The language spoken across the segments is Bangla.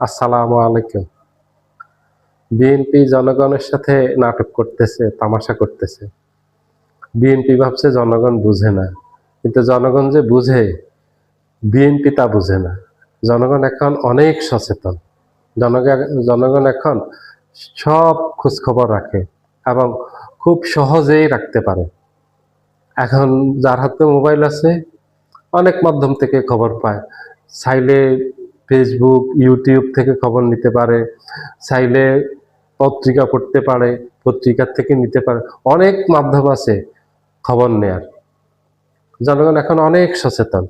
আসসালামু আলাইকুম। বিএনপি জনগণের সাথে নাটক করতেছে, তামাশা করতেছে। বিএনপি ভাবছে জনগণ বুঝে না। কিন্তু জনগণ যে বুঝে বিএনপি তা বুঝে না। জনগণ এখন অনেক সচেতন। জনগণ জনগণ এখন সব খোঁজখবর রাখে এবং খুব সহজেই রাখতে পারে। এখন যার হাতে মোবাইল আছে, অনেক মাধ্যম থেকে খবর পায়। চাইলে ফেসবুক ইউটিউব থেকে খবর নিতে পারে, চাইলে পত্রিকা পড়তে পারে পত্রিকার থেকে নিতে পারে। অনেক মাধ্যম আছে খবর নেয়ার। জনগণ এখন অনেক সচেতন।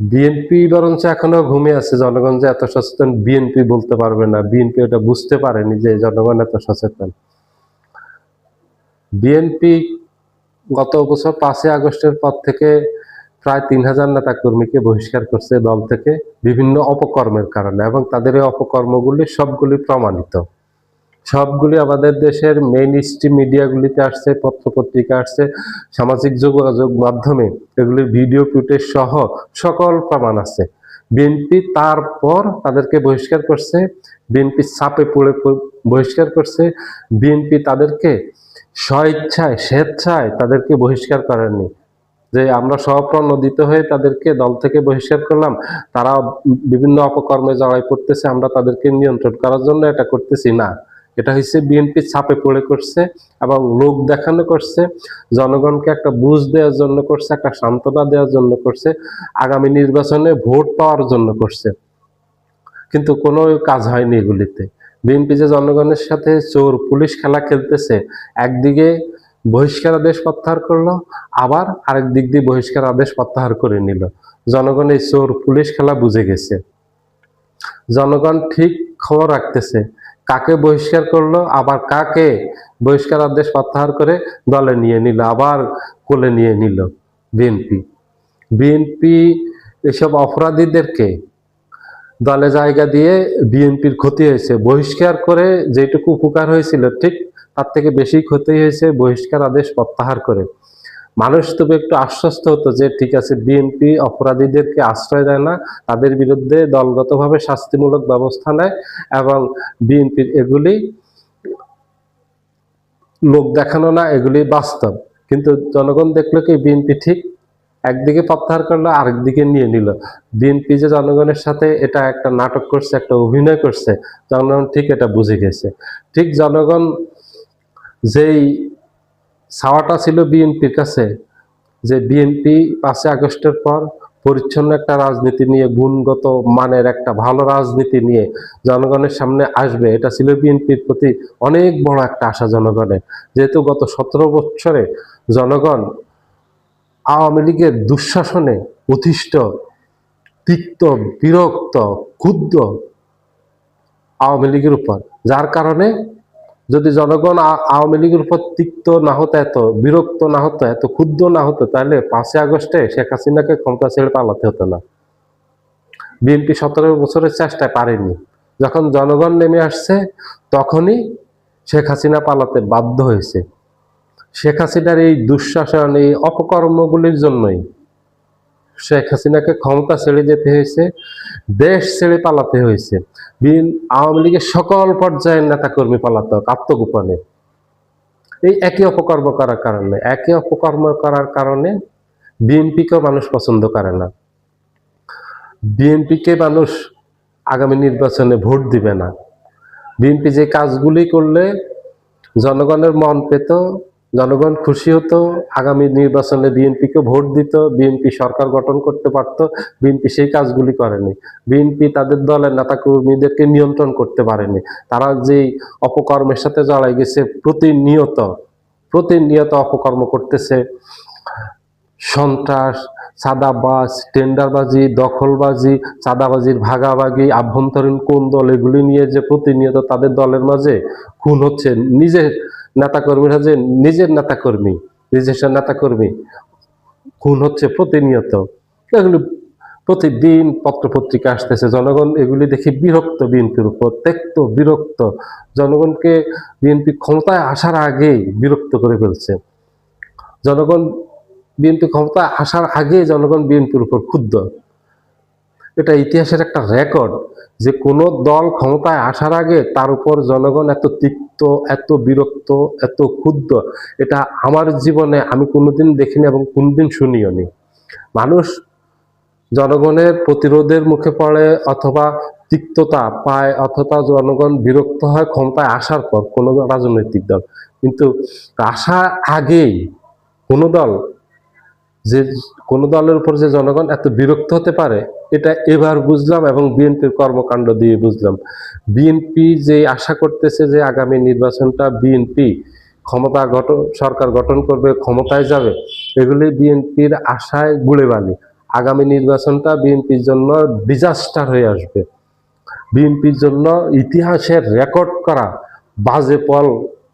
বিএনপি বরঞ্চ এখনও ঘুমিয়ে আছে। জনগণ যে এত সচেতন বিএনপি বলতে পারবে না। বিএনপি ওটা বুঝতে পারেনি যে জনগণ এত সচেতন। বিএনপি গত বছর পাঁচই আগস্টের পর থেকে প্রায় তিন হাজার নেতা কর্মীকে বহিষ্কার করছে দল থেকে বিভিন্ন অপকর্মের কারণে এবং তাদের এই অপকর্মগুলি সবগুলি প্রমাণিত। সবগুলি আমাদের দেশের মেইন স্ট্রিম মিডিয়াগুলিতে আসছে, পত্রপত্রিকা আসছে, সামাজিক যোগাযোগ মাধ্যমে। এগুলির ভিডিও ফুটেজ সহ সকল প্রমাণ আছে। বিএনপি তারপর তাদেরকে বহিষ্কার করছে বিএনপি চাপে পড়ে বহিষ্কার করছে। বিএনপি তাদেরকে স্বেচ্ছায় স্বেচ্ছায় তাদেরকে বহিষ্কার করেননি। যে আমরা সহপ্রণোদিত হয়ে তাদেরকে দল থেকে বহিষ্কার করলাম তারা বিভিন্ন অপকর্মে জড়াই পড়তেছে, আমরা তাদেরকে নিয়ন্ত্রণ করার জন্য এটা করতেছি না। এটা হচ্ছে বিএনপি ছাপে পড়ে করছে এবং লোক দেখানো করছে, জনগণকে একটা বুঝ দেওয়ার জন্য করছে, একটা সান্ত্বনা দেওয়ার জন্য করছে, আগামী নির্বাচনে ভোট পাওয়ার জন্য করছে। কিন্তু কোনো কাজ হয়নি এগুলিতে। বিএনপি যে জনগণের সাথে চোর পুলিশ খেলা খেলতেছে, একদিকে বহিষ্কার আদেশ প্রত্যাহার করল, আবার আরেক দিক দিয়ে বহিষ্কার আদেশ প্রত্যাহার করে নিল। জনগণ এই চোর পুলিশ খেলা বুঝে গেছে। জনগণ ঠিক খবর রাখতেছে, কাকে বহিষ্কার করল, আবার কাকে বহিষ্কার আদেশ প্রত্যাহার করে দলে নিয়ে নিল, আবার কোলে নিয়ে নিল বিএনপি বিএনপি এসব অপরাধীদেরকে দলে জায়গা দিয়ে বিএনপির ক্ষতি হয়েছে। বহিষ্কার করে যেটুকু উপকার হয়েছিল, ঠিক তার থেকে বেশি ক্ষতি হয়েছে বহিষ্কার আদেশ প্রত্যাহার করে। মানুষ তবে একটু আশ্বস্ত হতো যে ঠিক আছে বিএনপি অপরাধীদেরকে আশ্রয় দেয় না, তাদের বিরুদ্ধে দলগতভাবে শাস্তিমূলক ব্যবস্থা নেয় এবং বিএনপির এগুলি লোক দেখানো না, এগুলি বাস্তব। কিন্তু জনগণ দেখল কি বিএনপি ঠিক একদিকে প্রত্যাহার করল, আরেকদিকে নিয়ে নিল। বিএনপি যে জনগণের সাথে এটা একটা নাটক করছে, একটা অভিনয় করছে, জনগণ ঠিক এটা বুঝে গেছে। ঠিক জনগণ যেই ছাওয়াটা ছিল বিএনপির কাছে, যে বিএনপি পাঁচই আগস্টের পর পরিচ্ছন্ন একটা রাজনীতি নিয়ে, গুণগত মানের একটা ভালো রাজনীতি নিয়ে জনগণের সামনে আসবে, এটা ছিল বিএনপির প্রতি অনেক বড় একটা আশা জনগণের। যেহেতু গত সতেরো বছরে জনগণ আওয়ামী লীগের দুঃশাসনে অতিষ্ঠ তিক্ত, বিরক্ত, ক্ষুব্ধ আওয়ামী লীগের উপর, যার কারণে যদি জনগণ আওয়ামী লীগের উপর তিক্ত না হতো এত, বিরক্ত না হতো এত, ক্ষুব্ধ না হতো, তাহলে পাঁচই আগস্টে শেখ হাসিনাকে ক্ষমতা ছেড়ে পালাতে হতো না। বিএনপি সতেরো বছরের চেষ্টায় পারেনি। যখন জনগণ নেমে আসছে, তখনই শেখ হাসিনা পালাতে বাধ্য হয়েছে। শেখ হাসিনার এই দুঃশাসন, এই অপকর্মগুলির জন্যই শেখ হাসিনাকে ক্ষমতা ছেড়ে যেতে হয়েছে, দেশ ছেড়ে পালাতে হয়েছে। বিন আওয়ামী লীগের সকল পর্যায়ের নেতাকর্মী পালাতক আত্মগোপনে। এই একই অপকর্ম করার কারণে, একই অপকর্ম করার কারণে বিএনপিকেও মানুষ পছন্দ করে না। বিএনপিকে মানুষ আগামী নির্বাচনে ভোট দিবে না। বিএনপি যে কাজগুলি করলে জনগণের মন পেত জনগণ খুশি হতো, আগামী নির্বাচনে বিএনপিকে ভোট দিত, বিএনপি সরকার গঠন করতে পারত, বিএনপি সেই কাজগুলি করেনি। বিএনপি তাদের দলের নেতাকর্মীদেরকে নিয়ন্ত্রণ করতে পারেনি। তারা যেই অপকর্মের সাথে জড়াই গেছে, প্রতিনিয়ত প্রতিনিয়ত অপকর্ম করতেছে। সন্ত্রাস, চাঁদাবাজ, টেন্ডারবাজি, দখলবাজি, চাঁদাবাজির ভাগাভাগি, আভ্যন্তরীণ কোন দল এগুলি নিয়ে যে প্রতিনিয়ত তাদের দলের মাঝে খুন হচ্ছে, নিজের নেতাকর্মীরা যে নিজের নেতাকর্মী নিজস্ব নেতাকর্মী খুন হচ্ছে প্রতিনিয়ত। এগুলি প্রতিদিন পত্রপত্রিকা আসতেছে, জনগণ এগুলি দেখে বিরক্ত বিএনপির উপর তেক্ত বিরক্ত। জনগণকে বিএনপি ক্ষমতায় আসার আগেই বিরক্ত করে ফেলছে। জনগণ বিএনপি ক্ষমতায় আসার আগে জনগণ বিএনপির উপর ক্ষুব্ধ। এটা ইতিহাসের একটা রেকর্ড যে কোনো দল ক্ষমতায় আসার আগে তার উপর জনগণ এত তিক্ত, এত বিরক্ত, এত ক্ষুব্ধ। এটা আমার জীবনে আমি কোনোদিন দেখিনি এবং কোনোদিন শুনিও নি। মানুষ জনগণের প্রতিরোধের মুখে পড়ে অথবা তিক্ততা পায় অথবা জনগণ বিরক্ত হয় ক্ষমতায় আসার পর কোনো রাজনৈতিক দল। কিন্তু আসার আগেই কোনো দল যে, কোনো দলের উপর যে জনগণ এত বিরক্ত হতে পারে এটা এবার বুঝলাম এবং বিএনপির কর্মকাণ্ড দিয়ে বুঝলাম। বিএনপি যে আশা করতেছে যে আগামী নির্বাচনটা বিএনপি ক্ষমতা গঠন, সরকার গঠন করবে, ক্ষমতায় যাবে, এগুলি বিএনপির আশায় গুড়ে বালি আগামী নির্বাচনটা বিএনপির জন্য ডিজাস্টার হয়ে আসবে। বিএনপির জন্য ইতিহাসের রেকর্ড করা বাজে পল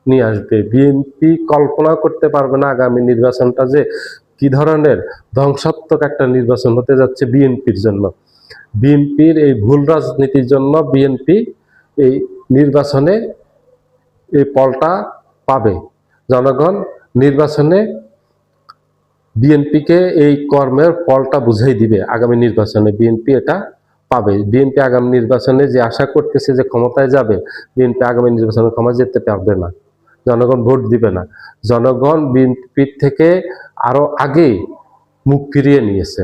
নিয়ে আসবে। বিএনপি কল্পনা করতে পারবে না আগামী নির্বাচনটা যে কি ধরনের ধ্বংসাত্মক একটা নির্বাচন হতে যাচ্ছে বিএনপির জন্য? বিএনপির এই ভুল রাজনীতির জন্য বিএনপি এই নির্বাচনে এই পলটা পাবে। জনগণ নির্বাচনে বিএনপিকে এই কর্মের ফলটা বুঝাই দিবে, আগামী নির্বাচনে বিএনপি এটা পাবে। বিএনপি আগামী নির্বাচনে যে আশা করতেছে যে ক্ষমতায় যাবে, বিএনপি আগামী নির্বাচনে ক্ষমা যেতে পারবে না। জনগণ ভোট দিবে না। জনগণ বিএনপির থেকে আরও আগে মুখ ফিরিয়ে নিয়েছে।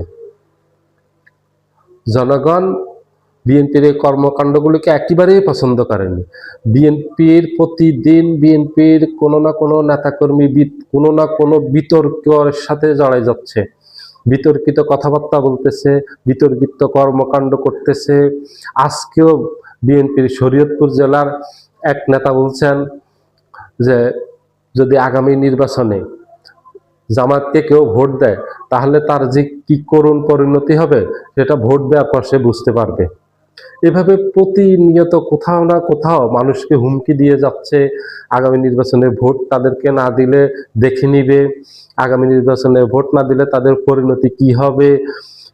জনগণ বিএনপির এই কর্মকাণ্ডগুলিকে একেবারেই পছন্দ করেনি। বিএনপির প্রতিদিন বিএনপির কোনো না কোনো নেতাকর্মী কোনো না কোনো বিতর্কের সাথে জড়াই যাচ্ছে। বিতর্কিত কথাবার্তা বলতেছে, বিতর্কিত কর্মকাণ্ড করতেছে। আজকেও বিএনপির শরীয়তপুর জেলার এক নেতা বলছেন যে যদি আগামী নির্বাচনে জামাতকে কেউ ভোট দেয়, তাহলে তার যে কি করুণ পরিণতি হবে, সেটা ভোট দেওয়ার পর সে বুঝতে পারবে। এভাবে প্রতিনিয়ত কোথাও না কোথাও মানুষকে হুমকি দিয়ে যাচ্ছে, আগামী নির্বাচনে ভোট তাদেরকে না দিলে দেখে নিবে, আগামী নির্বাচনে ভোট না দিলে তাদের পরিণতি কি হবে।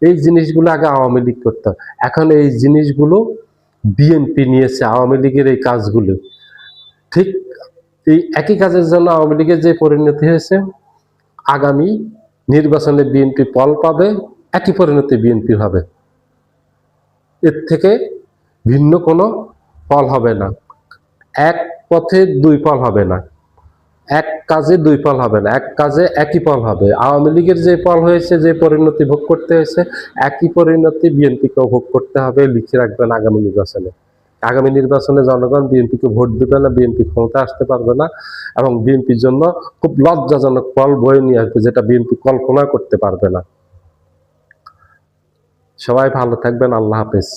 এই জিনিসগুলো আগে আওয়ামী লীগ করত এখন এই জিনিসগুলো বিএনপি নিয়েছে, আওয়ামী লীগের এই কাজগুলো। ঠিক এই একই কাজের জন্য আওয়ামী লীগের যে পরিণতি হয়েছে, আগামী নির্বাচনে বিএনপি ফল পাবে, একই পরিণতি বিএনপি হবে। এর থেকে ভিন্ন কোনো ফল হবে না। এক পথে দুই ফল হবে না। এক কাজে দুই ফল হবে না। এক কাজে একই ফল হবে। আওয়ামী লীগের যে ফল হয়েছে, যে পরিণতি ভোগ করতে হয়েছে, একই পরিণতি বিএনপিকেও ভোগ করতে হবে, লিখে রাখবেন আগামী নির্বাচনে। আগামী নির্বাচনে জনগণ বিএনপিকে ভোট দেবে না, বিএনপি ক্ষমতা আসতে পারবে না এবং বিএনপির জন্য খুব লজ্জাজনক কল বয়ে নিয়ে আসবে যেটা বিএনপি কল্পনা করতে পারবে না। সবাই ভালো থাকবেন, আল্লাহ হাফেজ।